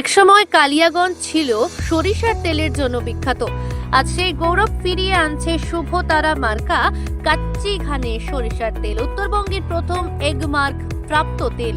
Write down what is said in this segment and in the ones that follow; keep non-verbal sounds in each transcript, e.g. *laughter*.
একসময় কালিয়াগঞ্জ ছিল সরিষার তেলের জন্য বিখ্যাত। আজ সেই গৌরব ফিরিয়ে আনছে শুভ তারা মার্কা কাচ্চি ঘানে সরিষার তেল। উত্তরবঙ্গের প্রথম এগমার্ক প্রাপ্ত তেল।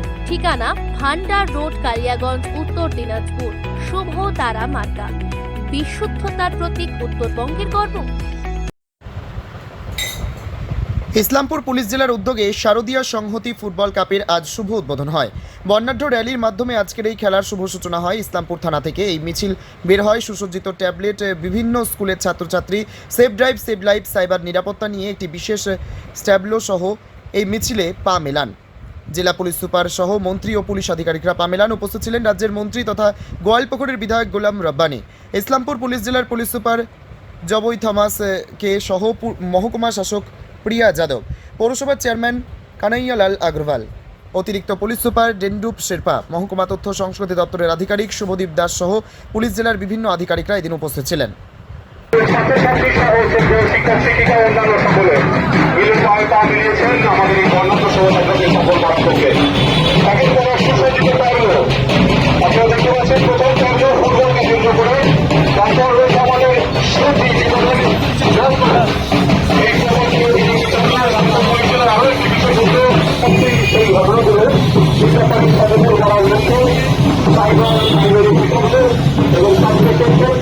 ঠিকানা ভান্ডার রোড, কালিয়াগঞ্জ, উত্তর দিনাজপুর। শুভ তারা মার্কা বিশুদ্ধতার প্রতীক উত্তরবঙ্গের গর্ব। ইসলামপুর পুলিশ জেলার উদ্যোগে শারদীয় সংহতি ফুটবল কাপের আজ শুভ উদ্বোধন হয়। বর্ণাঢ্য র্যালির মাধ্যমে আজকের এই খেলার শুভ সূচনা হয় ইসলামপুর থানা থেকে। এই মিছিল বের হয় সুসজ্জিত ট্যাবলেট, বিভিন্ন স্কুলের ছাত্রছাত্রী, safe drive save life, cyber নিরাপত্তা নিয়ে একটি বিশেষ স্ট্যাবলো সহ এই মিছিলে পা মেলান। জেলা পুলিশ সুপার সহ মন্ত্রী ও পুলিশ আধিকারিকরা পা মেলান উপস্থিত ছিলেন রাজ্যের মন্ত্রী তথা গোয়ালপুকুরের বিধায়ক গোলাম রব্বানি ইসলামপুর পুলিশ জেলার police super J B Thomas কে সহ মহকুমা শাসক প্রিয়া যাদব পৌরসভার চেয়ারম্যান কানাইয়ালাল আগরওয়াল অতিরিক্ত পুলিশ সুপার ডেন্ডুপ শেরপা মহকুমা তথ্য সংস্কৃতি দপ্তরের আধিকারিক শুভদীপ দাস সহ পুলিশ জেলার বিভিন্ন আধিকারিকরা এদিন উপস্থিত ছিলেন ছাত্রছাত্রী সহ আপনারা দেখতে পাচ্ছেন প্রথম পর্ব ফুটবলকে কেন্দ্র করে তারপর রয়েছে আমাদের স্মৃতি জীবনের এই ঘটনাগুলো শিক্ষার্থী সদস্য করা উদ্দেশ্য সাইবার এবং সাবজেক্টের কেন্দ্র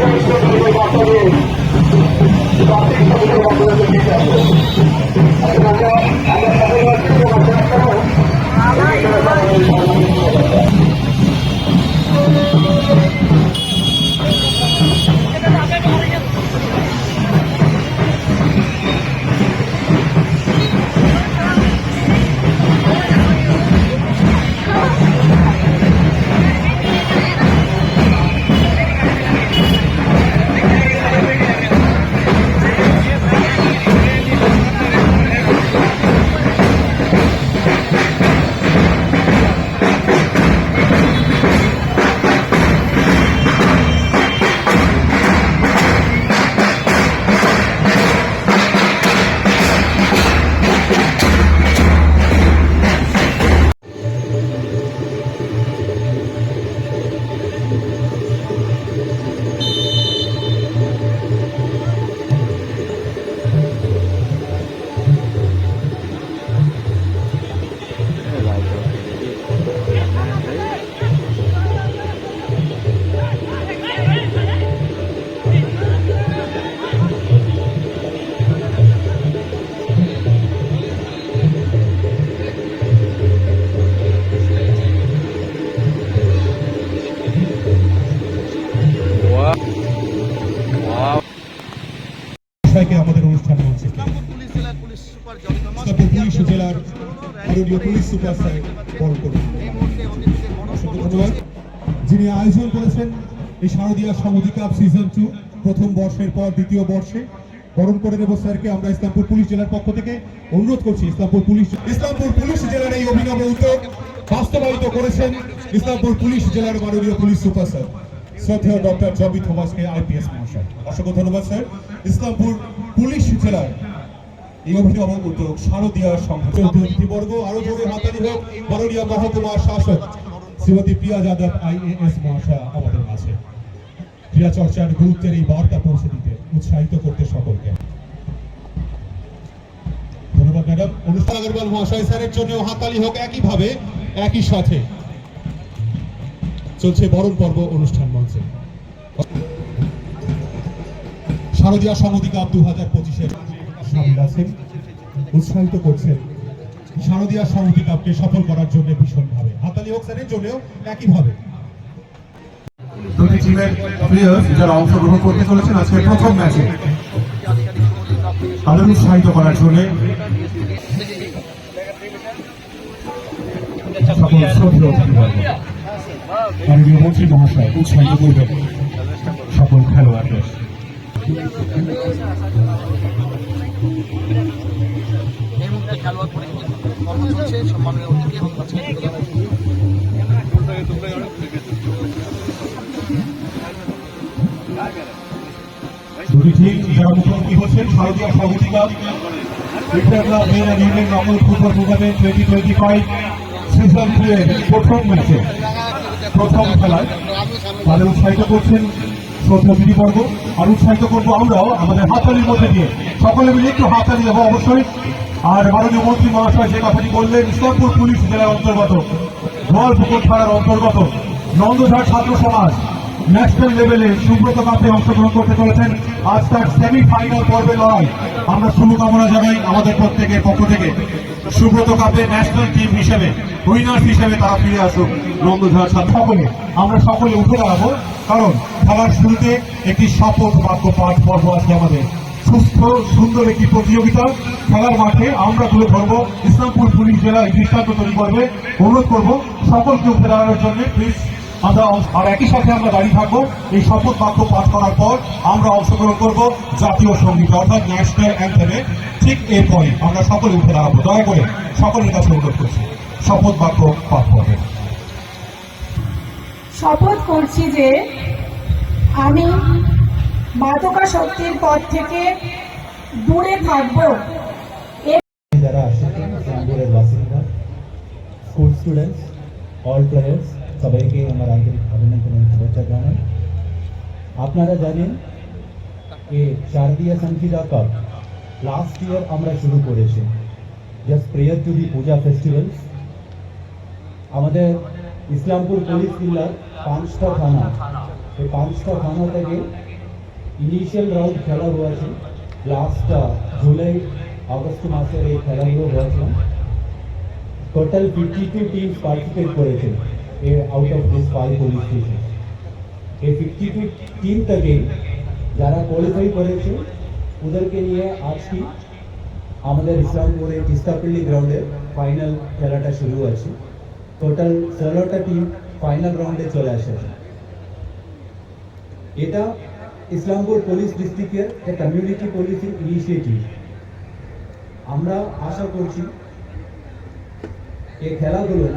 মাননীয় পুলিশ সুপার বরণ অসংখ্য ধন্যবাদ। যিনি আয়োজন করেছেন এই শারদীয়া সমুদ্রী কাপ সিজন টু প্রথম বর্ষের পর দ্বিতীয় বর্ষে। বরণ করে নেব স্যারকে, আমরা ইসলামপুর পুলিশ জেলার পক্ষ থেকে অনুরোধ করছি, ইসলামপুর পুলিশ ইসলামপুর পুলিশ জেলার এই অভিনব উদ্যোগ বাস্তবায়িত করেছেন ইসলামপুর পুলিশ জেলার মাননীয় পুলিশ সুপার স্যার, শ্রদ্ধেয় ডক্টর জবি থমাসকে আইপিএস মহাশয়। অসংখ্য ধন্যবাদ, স্যার। ইসলামপুর পুলিশ জেলার এই অভিনব উদ্যোগ শারদীয় আরও জোরে হোক মাননীয় মহকুমা শাসক। শ্রীমতী প্রিয়া যাদব আইএএস মহাশয়া আমাদের চর্চার গুরুত্বের এই বার্তা পৌঁছে দিতে উৎসাহিত করতে সকলকে। ধন্যবাদ, ম্যাডাম। অনুষ্ঠান মহাশয় স্যারের জন্য হাতালি হোক একইভাবে, একই সাথে। চলছে বরণ পর্ব অনুষ্ঠান মঞ্চে। শারদীয়া সমতি কাপ দু হাজার পঁচিশের সামিল উৎসাহিত করছেন। শারদীয়া সমতি কাপকে সফল করার জন্য ভীষণভাবে। হাতালি হোক, স্যারের জন্যও একইভাবে। দুটি টিমের প্লেয়ার যারা অংশগ্রহণ করতে চলেছেন আজকে প্রথম ম্যাচে তাদের উৎসাহিত করার জন্য সকল মন্ত্রী মহাশয়, উৎসাহিত করবেন সকল খেলোয়াড়দের। তাদের উৎসাহিত করছেন শ্রদ্ধা বর্গ আর উৎসাহিত করব আমরাও আমাদের হাততালির মধ্যে দিয়ে। সকলে মিলে একটু হাততালি দেবো অবশ্যই। আর মাননীয় মন্ত্রী মহাশয় যে কথাটি বললেন, ইসলামপুর পুলিশ জেলার অন্তর্গত, গোয়ালপুকুর থানার অন্তর্গত নন্দঝাড় ছাত্র সমাজ ন্যাশনাল লেভেলে সুব্রত কাপে অংশগ্রহণ করতে চলেছেন। আজ তার সেমি ফাইনাল পর্বে লড়াই। আমরা শুভকামনা জানাই আমাদের প্রত্যেকের পক্ষ থেকে। সুব্রত কাপে ন্যাশনাল টিম হিসেবে উইনার্স হিসেবে তারা ফিরে আসুক। নন্দঝাড় ছাত্র সকলে, আমরা সকলে উঠে দাঁড়াবো। কারণ খেলার শুরুতে একটি শপথ বাক্য পাঠ পর্ব আছে আমাদের। সুস্থ, সুন্দর একটি প্রতিযোগিতা। খেলার মাঠে আমরা তুলে ধরবো। ইসলামপুর পুলিশ জেলা দৃষ্টান্ত তৈরি করবে। অনুরোধ করব সকলকে উঠে দাঁড়ানোর জন্য প্লিজ আমরা আর একই সাথে আমরা দাঁড়িয়ে থাকব এই শপথ বাক্য পাঠ করার পর আমরা অংশগ্রহণ করব জাতীয় সংগীত অর্থাৎ ন্যাশনাল অ্যান্থেমে ঠিক এরপরে আমরা সকলে উঠে দাঁড়াবো দয়া করে সকলের কাছে অনুরোধ করছি শপথ বাক্য পাঠ করবেন শপথ করছি যে আমি মাদকা শক্তির পথ থেকে দূরে থাকব যারা আসছেন বাসিন্দা স্কুল স্টুডেন্টস অল প্লেয়ার্স সবাইকে আমার আন্তরিক অভিনন্দন এবং শুভেচ্ছা জানাই। আপনারা জানেন এই শারদীয় সংহিতা কাপ লাস্ট ইয়ার আমরা শুরু করেছি। Just prayer to the puja festivals আমাদের ইসলামপুর পুলিশ জেলার পাঁচটা থানা। এই পাঁচটা থানা থেকে ইনিশিয়াল রাউন্ড খেলা হয়েছে। লাস্ট জুলাই, আগস্ট মাসের এই খেলাগুলো হয়েছিল total fifty two teams participate করেছে। Out of this five police station এই ফিফটি টু টিম থেকে যারা কোয়ালিফাই করেছে, ওদেরকে নিয়ে আজকে আমাদের ইসলামপুরে তিস্তাপল্লী গ্রাউন্ডে ফাইনাল খেলাটা শুরু আছে টোটাল ষোলোটা টিম ফাইনাল রাউন্ডে চলে আসে এটা ইসলামপুর পুলিশ ডিস্ট্রিক্টের একটা কমিউনিটি পুলিশিং ইনিশিয়েটিভ আমরা আশা করছি, এই খেলাগুলো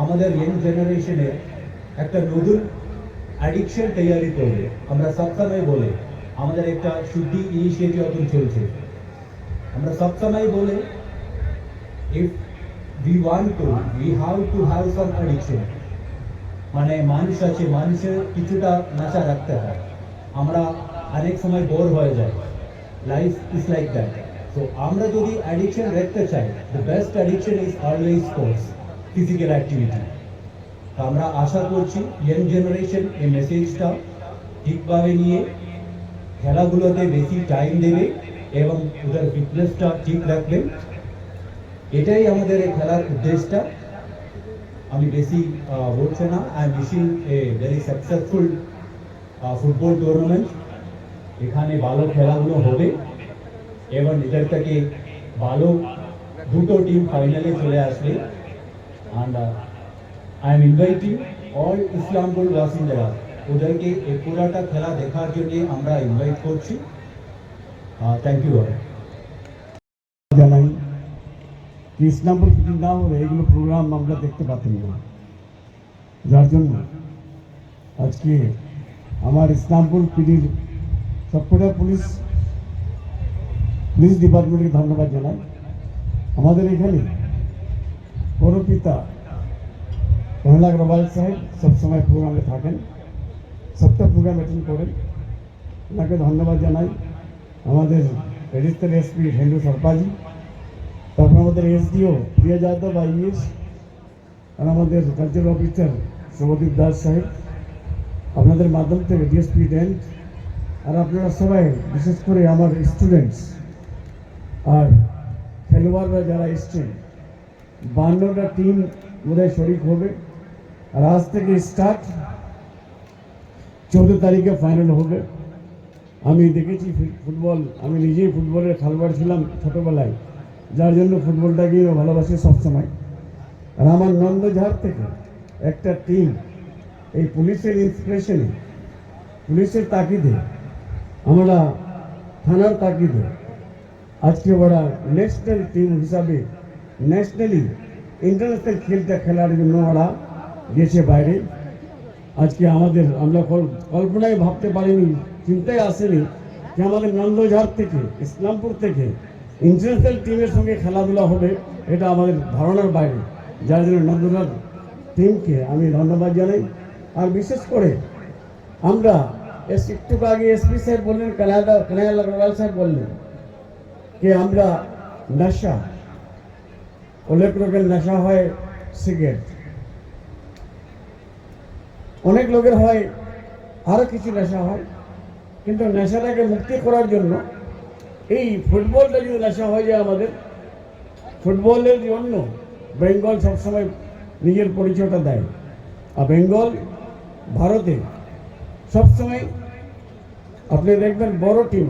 আমাদের ইয়াং জেনারেশনের একটা নতুন অ্যাডিকশন তৈরি করবে। আমরা সবসময় বলে, আমাদের একটা শুদ্ধি ইনিশিয়েটিভ এখন চলছে। আমরা সবসময় বলে if we want to we have to have some addiction মানে মানুষ আছে, মানুষের কিছুটা নেশা রাখতে হয়। আমরা অনেক সময় বোর হয়ে যাই। লাইফ ইজ লাইক দ্যাট তো আমরা যদি অ্যাডিকশন রাখতে চাই the best addiction is always sports physical activity আমরা আশা করছি ইয়াং জেনারেশন এই মেসেজটা ঠিকভাবে নিয়ে খেলাগুলোতে বেশি টাইম দেবে এবং ওদের ফিটনেসটা ঠিক রাখবে। এটাই আমাদের এই খেলার উদ্দেশ্যটা। আমি বেশি বলছি না। I am wishing a very successful football tournament এখানে ভালো খেলাগুলো হবে এবং এদেরটাকে ভালো দুটো টিম ফাইনালে চলে আসবে। And I am inviting all Islampur বাসিন্দারা ওদেরকে এই পুরাটা খেলা দেখার জন্য আমরা ইনভাইট করছি। থ্যাংক ইউ জানাই ইসলামপুর কিছু না হলে এগুলো প্রোগ্রাম আমরা দেখতে পাতাম না। যার জন্য আজকে আমার ইসলামপুর পিডির সবকটা পুলিশ পুলিশ ডিপার্টমেন্টকে ধন্যবাদ জানাই। আমাদের এখানে পৌরপিতা রহলা আগরওয়াল সাহেব সবসময় প্রোগ্রামে থাকেন। সবটা প্রোগ্রাম অ্যাটেন্ড করেন। ওনাকে ধন্যবাদ জানাই। আমাদের রেজিস্টার এসপি হেন্দু সরপাজি, তারপর আমাদের এসডিও প্রিয়া যাদব আইএস, আর আমাদের কালচারাল অফিসার শুভদীপ দাস সাহেব। আপনাদের মাধ্যম থেকে ডিএসপি ডেন্ট আর আপনারা সবাই, বিশেষ করে আমার স্টুডেন্টস আর খেলোয়াড়রা যারা এসছেন বান্নটা টিম বোধহয় শরিক হবে। আর আজ থেকে স্টার্ট চৌদ্দ তারিখে ফাইনাল হবে। আমি দেখেছি ফুটবল, আমি নিজেই ফুটবলের খেলোয়াড় ছিলাম ছোটোবেলায়। যার জন্য ফুটবলটাকে ভালোবাসি সবসময়। আর আমার নন্দঝাড় থেকে একটা টিম, এই পুলিশের ইন্সপিরেশনে পুলিশের তাকিদে আমরা থানার তাকিদে আজকে ওরা ন্যাশনাল টিম হিসাবে ন্যাশনালি ইন্টারন্যাশনাল খেলটা খেলার জন্য ওরা গেছে বাইরে। আজকে আমাদের, আমরা কল- কল্পনায় ভাবতে পারিনি, চিন্তায় আসেনি যে আমাদের নন্দঝাড় থেকে, ইসলামপুর থেকে ইন্টারন্যাশনাল টিমের সঙ্গে খেলাধুলা হবে, এটা আমাদের ধারণার বাইরে। যার জন্য নন্দঝাড় টিমকে আমি ধন্যবাদ জানাই। আর বিশেষ করে আমরা একটু আগে এসপি সাহেব বললেন কানাইয়াল আগরওয়াল সাহেব বললেন যে আমরা নেশা অনেক লোকের নেশা হয় সিগারেট। অনেক লোকের হয় আরও কিছু নেশা হয়, কিন্তু নেশাটাকে মুক্তি করার জন্য এই ফুটবলটা যদি নেশা হয়ে যায় আমাদের, ফুটবলের জন্য বেঙ্গল সবসময় নিজের পরিচয়টা দেয়। আর বেঙ্গল ভারতে সবসময় আপনি দেখবেন বড় টিম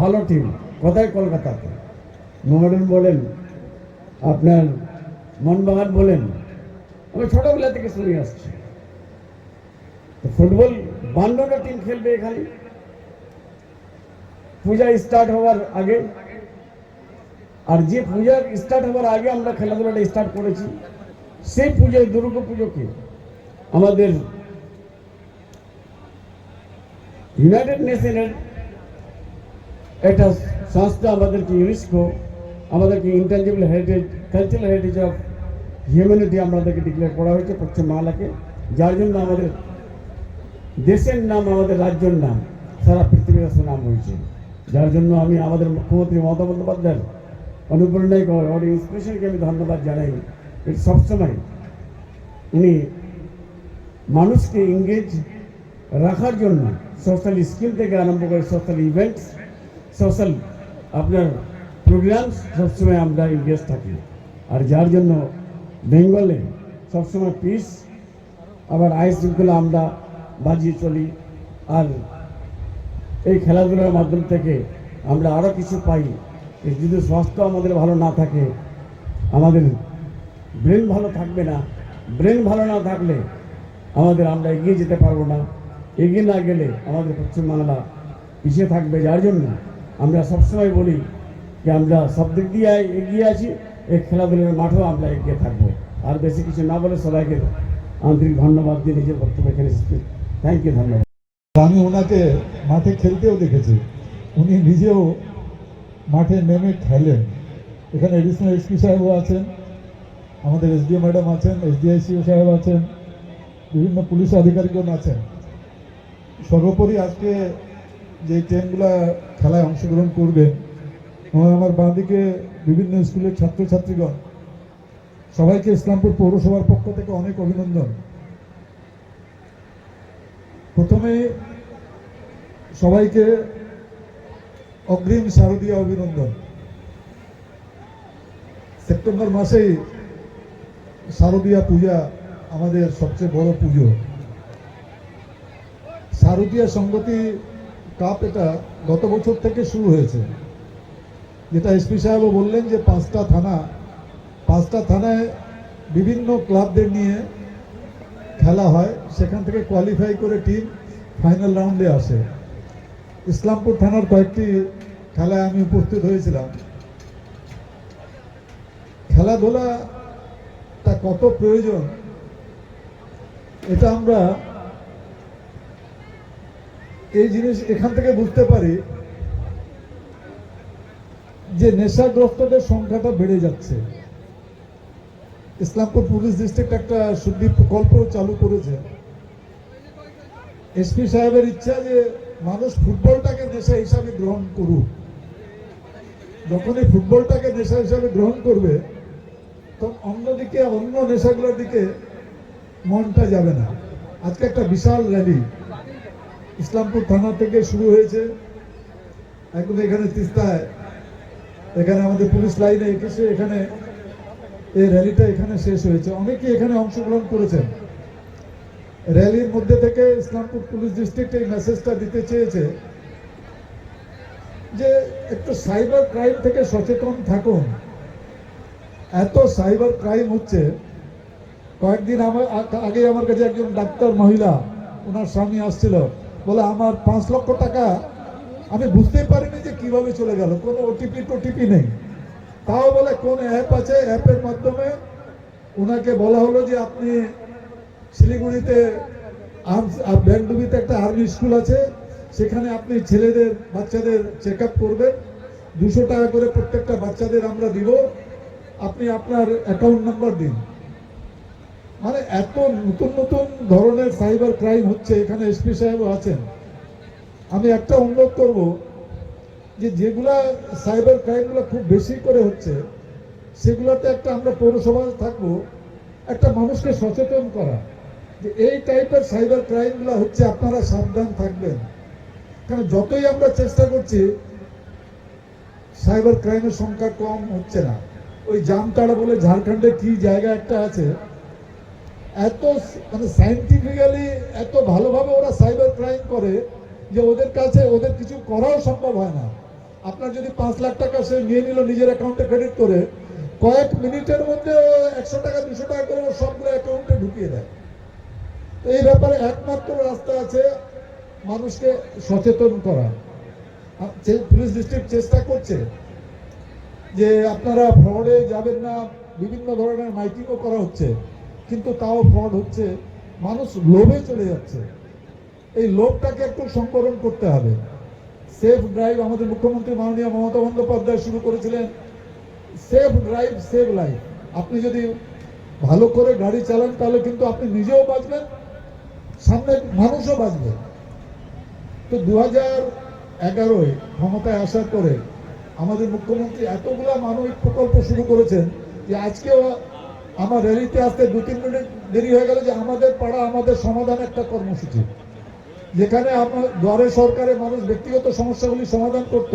ভালো টিম কোথায়? কলকাতাতে। মোহামেডান বলেন আপনার মনবাগান বলেন আমি ছোটবেলা থেকে শুনে আসছি। ফুটবল বান্নটা টিম খেলবে এখানে। পূজা স্টার্ট হওয়ার আগে। আর যে পূজা স্টার্ট হওয়ার আগে আমরা খেলাধুলাটা স্টার্ট করেছি, সেই পুজোয় দুর্গা পুজোকে আমাদের ইউনাইটেড নেশনের একটা সংস্থা আমাদেরকে ইউনেস্কো আমাদেরকে intelligible heritage cultural heritage of humanity আমাদেরকে ডিক্লেয়ার করা হয়েছে পশ্চিম বাংলাকে। যার জন্য আমাদের দেশের নাম, আমাদের রাজ্যের নাম, সারা পৃথিবীর কাছে নাম হয়েছে। যার জন্য আমি আমাদের মুখ্যমন্ত্রী মমতা বন্দ্যোপাধ্যায়ের অনুপ্রেরণায় ওর ইন্সপিরেশনকে আমি ধন্যবাদ জানাই। এর সবসময় উনি মানুষকে এঙ্গেজ রাখার জন্য সোশ্যাল স্কিম থেকে আরম্ভ করে সোশ্যাল ইভেন্টস সোশ্যাল আপনার প্রোগ্রাম সবসময় আমরা এঙ্গেজ থাকি। আর যার জন্য বেঙ্গলে সবসময় পিস আবার আইন শৃঙ্খলা আমরা বাজিয়ে চলি। আর এই খেলাধুলার মাধ্যম থেকে আমরা আরও কিছু পাই। যদি স্বাস্থ্য আমাদের ভালো না থাকে, আমাদের ব্রেন ভালো থাকবে না। ব্রেন ভালো না থাকলে আমাদের আমরা এগিয়ে যেতে পারব না। এগিয়ে না গেলে আমাদের পশ্চিমবাংলা পিছিয়ে থাকবে। যার জন্য আমরা সবসময় বলি যে আমরা সব দিক দিয়ে এগিয়ে আছি, এই খেলাধুলার মাঠেও আমরা এগিয়ে থাকব। আর বেশি কিছু না বলে সবাইকে আন্তরিক ধন্যবাদ দিয়ে নিজের বক্তব্য এখানে থ্যাংক ইউ ধন্যবাদ। আমি ওনাকে মাঠে খেলতেও দেখেছি। উনি নিজেও মাঠে নেমে খেলেন। এখানে এডিশনাল এসপি সাহেবও আছেন, আমাদের এসডিও ম্যাডাম আছেন এসডিআইসিও সাহেব আছেন, বিভিন্ন পুলিশ আধিকারিকগণ আছেন। সর্বোপরি আজকে যে ট্রেনগুলা খেলায় অংশগ্রহণ করবেন আমার বাঁদিকে বিভিন্ন স্কুলের ছাত্রছাত্রীগণ, সবাইকে ইসলামপুর পৌরসভার পক্ষ থেকে অনেক অভিনন্দন। প্রথমে সবাইকে অগ্রিম শারদীয় অভিনন্দন। সেপ্টেম্বর মাসেই শারদীয়া পূজা আমাদের সবচেয়ে বড় পুজো। শারদীয়া সংগতি কাপ এটা গত বছর থেকে শুরু হয়েছে। যেটা এসপি সাহেবও বললেন যে পাঁচটা থানা, পাঁচটা থানায় বিভিন্ন ক্লাবদের নিয়ে খেলা হয়, সেখান থেকে কোয়ালিফাই করে টিম ফাইনাল রাউন্ডে আসে। ইসলামপুর থানার কয়েকটি খেলায় আমি উপস্থিত হয়েছিলাম। খেলাধুলাটা কত প্রয়োজন, এটা আমরা এই জিনিস এখান থেকে বুঝতে পারি। যে নেশাগ্রস্তদের সংখ্যাটা বেড়ে যাচ্ছে। ইসলামপুর পুলিশ ডিস্ট্রিক্ট একটা শুদ্ধি প্রকল্প চালু করেছে। এসপি সাহেবের ইচ্ছা যে মানুষ ফুটবলটাকে নেশা হিসাবে গ্রহণ করুক। যখনই ফুটবলটাকে নেশা হিসাবে গ্রহণ করবে, তখন অন্যদিকে অন্য নেশাগুলোর দিকে মনটা যাবে না। আজকে একটা বিশাল র্যালি ইসলামপুর থানা থেকে শুরু হয়েছে। এখন এখানে তিস্তায় এখানে আমাদের পুলিশ লাইনে এসে এখানে এই র্যালিটা এখানে শেষ হয়েছে। অনেকেই এখানে অংশগ্রহণ করেছেন। র্যালির মধ্যে থেকে ইসলামপুর পুলিশ ডিস্ট্রিক্ট এই মেসেজটা দিতে চেয়েছে যে, একটু সাইবার ক্রাইম থেকে সচেতন থাকুন। এত সাইবার ক্রাইম হচ্ছে। কয়েকদিন আমার আগে আমার কাছে একজন ডাক্তার মহিলা, ওনার স্বামী আসছিল। বলে, আমার পাঁচ লক্ষ টাকা আমি বুঝতেই পারিনি যে কীভাবে চলে গেল। কোনো ওটিপি টোটিপি নেই। তাও বলে কোন অ্যাপ আছে? অ্যাপের মাধ্যমে ওনাকে বলা হলো যে আপনি শিলিগুড়িতে আর্মস আর ব্যান্ডুবিতে একটা আর্মি স্কুল আছে। সেখানে আপনি ছেলেদের, বাচ্চাদের চেক আপ করবেন। দুশো টাকা করে প্রত্যেকটা বাচ্চাদের আমরা দিব। আপনি আপনার অ্যাকাউন্ট নাম্বার দিন। মানে এত নতুন নতুন ধরনের সাইবার ক্রাইম হচ্ছে। এখানে এসপি সাহেবও আছেন। আমি একটা অনুরোধ করব যে যেগুলা সাইবার ক্রাইমগুলো খুব বেশি করে হচ্ছে, সেগুলোতে একটা আমরা পৌরসভা থাকব, একটা মানুষকে সচেতন করা যে এই টাইপের সাইবার ক্রাইমগুলো হচ্ছে আপনারা সাবধান থাকবেন। কারণ যতই আমরা চেষ্টা করছি, সাইবার ক্রাইমের সংখ্যা কম হচ্ছে না। ওই জামতাড়া বলে ঝাড়খণ্ডে কি জায়গা একটা আছে, এত মানে সাইন্টিফিক্যালি এত ভালোভাবে ওরা সাইবার ক্রাইম করে যে ওদের কাছে ওদের কিছু করাও সম্ভব হয় না। আপনার যদি পাঁচ লাখ টাকা সে নিয়ে নিল নিজের অ্যাকাউন্টে ক্রেডিট করে, কয়েক মিনিটের মধ্যে একশো টাকা, দুশো টাকা করে সবগুলো অ্যাকাউন্টে ঢুকিয়ে দেয়। তো এই ব্যাপারে একমাত্র রাস্তা আছে মানুষকে সচেতন করা। পুলিশ ডিস্ট্রিক্ট চেষ্টা করছে যে আপনারা ফ্রডে যাবেন না, বিভিন্ন ধরনের মাইকিংও করা হচ্ছে, কিন্তু তাও ফ্রড হচ্ছে, মানুষ লোভে চলে যাচ্ছে। এই লোভটাকে একটু সংকলন করতে হবে। সেফ ড্রাইভ আমাদের মুখ্যমন্ত্রী মাননীয় মমতা বন্দ্যোপাধ্যায় শুরু করেছিলেন। Safe drive save life. আপনি যদি ভালো করে গাড়ি চালান, তাহলে কিন্তু আপনি নিজেও বাঁচবেন, সামনে মানুষও বাঁচবে। তো দু হাজার এগারোয় ক্ষমতায় আসার পরে আমাদের মুখ্যমন্ত্রী এতগুলা মানবিক প্রকল্প শুরু করেছেন যে আজকেও আমার র্যালিতে আসতে দু তিন মিনিট দেরি হয়ে গেল যে আমাদের পাড়া, আমাদের সমাধান একটা কর্মসূচি। যেখানে আমার দ্বারে সরকারে মানুষ ব্যক্তিগত সমস্যাগুলি সমাধান করত,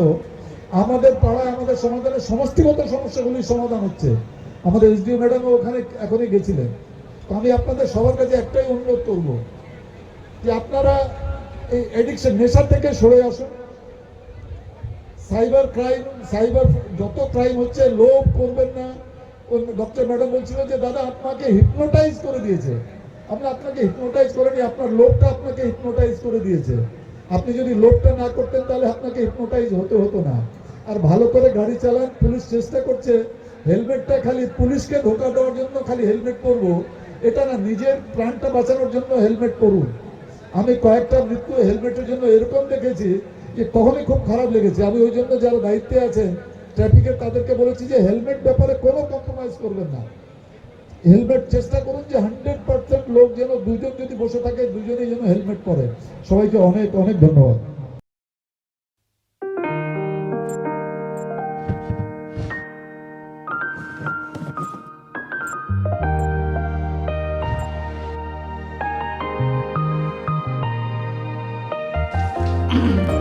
আমাদের পাড়ায় আমাদের সমাধানের সমষ্টিগত সমস্যাগুলি সমাধান হচ্ছে। আমাদের এসডিও ম্যাডামও ওখানে এখনই গেছিলেন। তো আমি আপনাদের সবার কাছে একটাই অনুরোধ করব যে আপনারা এই এডিকশন নেশা থেকে সরে আসুন। সাইবার ক্রাইম, সাইবার যত ক্রাইম হচ্ছে, লোভ করবেন না। ডক্টর ম্যাডাম বলছিল যে, দাদা, আপনাকে হিপনোটাইজ করে দিয়েছে। আমরা আপনাকে হিপনোটাইজ করেনি, আপনার লোভটা আপনাকে হিপনোটাইজ করে দিয়েছে। আপনি যদি লোভটা না করতেন, তাহলে আপনাকে হিপনোটাইজ হতে হতো না। আর ভালো করে গাড়ি চালান, পুলিশ চেষ্টা করছে, হেলমেটটা খালি পুলিশকে ধোকা দেওয়ার জন্য খালি হেলমেট পরবো, এটা না নিজের প্রাণটা বাঁচানোর জন্য হেলমেট পরুন। আমি কয়েকটা মৃত্যু হেলমেটের জন্য এরকম দেখেছি যে তখনই খুব খারাপ লেগেছে। আমি ওই জন্য যারা দায়িত্বে আছেন ট্রাফিকের তাদেরকে বলেছি যে হেলমেট ব্যাপারে কোনো কম্প্রোমাইজ করবেন না। হেলমেট চেষ্টা করুন যে হান্ড্রেড পার্সেন্ট লোক যেন দুজন যদি বসে থাকে দুজনেই যেন হেলমেট পরে। সবাইকে অনেক অনেক ধন্যবাদ। *clears throat*